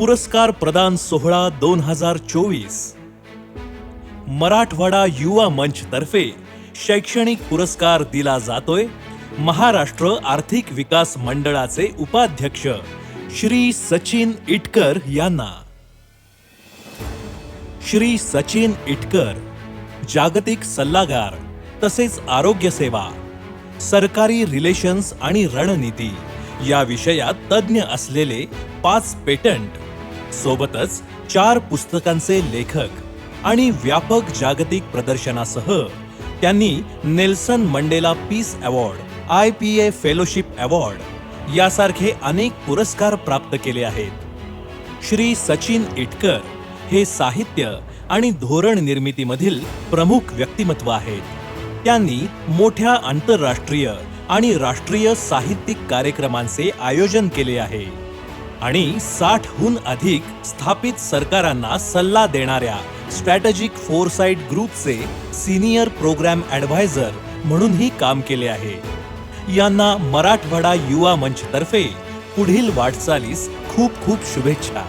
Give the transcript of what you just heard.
पुरस्कार प्रदान सोहळा दोन हजार चोवीस. मराठवाडा युवा मंच तर्फे शैक्षणिक पुरस्कार दिला जातोय. महाराष्ट्र आर्थिक विकास मंडळाचे उपाध्यक्ष श्री सचिन इटकर यांना. श्री सचिन इटकर जागतिक सल्लागार तसेच आरोग्य सेवा सरकारी रिलेशन्स आणि रणनीती या विषयात तज्ज्ञ असलेले पाच पेटंट सोबतच चार पुस्तकांचे लेखक आणि व्यापक जागतिक प्रदर्शनासह त्यांनी Nelson Mandela peace award I P A fellowship award यासारखे अनेक पुरस्कार प्राप्त केले आहेत. श्री सचिन इटकर हे साहित्य आणि धोरण निर्मितीमधील प्रमुख व्यक्तिमत्व आहेत. त्यांनी मोठ्या आंतरराष्ट्रीय आणि राष्ट्रीय साहित्यिक कार्यक्रमांचे आयोजन केले आहे. आणि साठहून अधिक स्थापित सरकारांना सल्ला देणाऱ्या स्ट्रॅटेजिक फोरसाईट ग्रुपचे सिनियर प्रोग्राम ॲडव्हायझर म्हणूनही काम केले आहे. यांना मराठवाडा युवा मंचतर्फे पुढील वाटचालीस खूप खूप शुभेच्छा.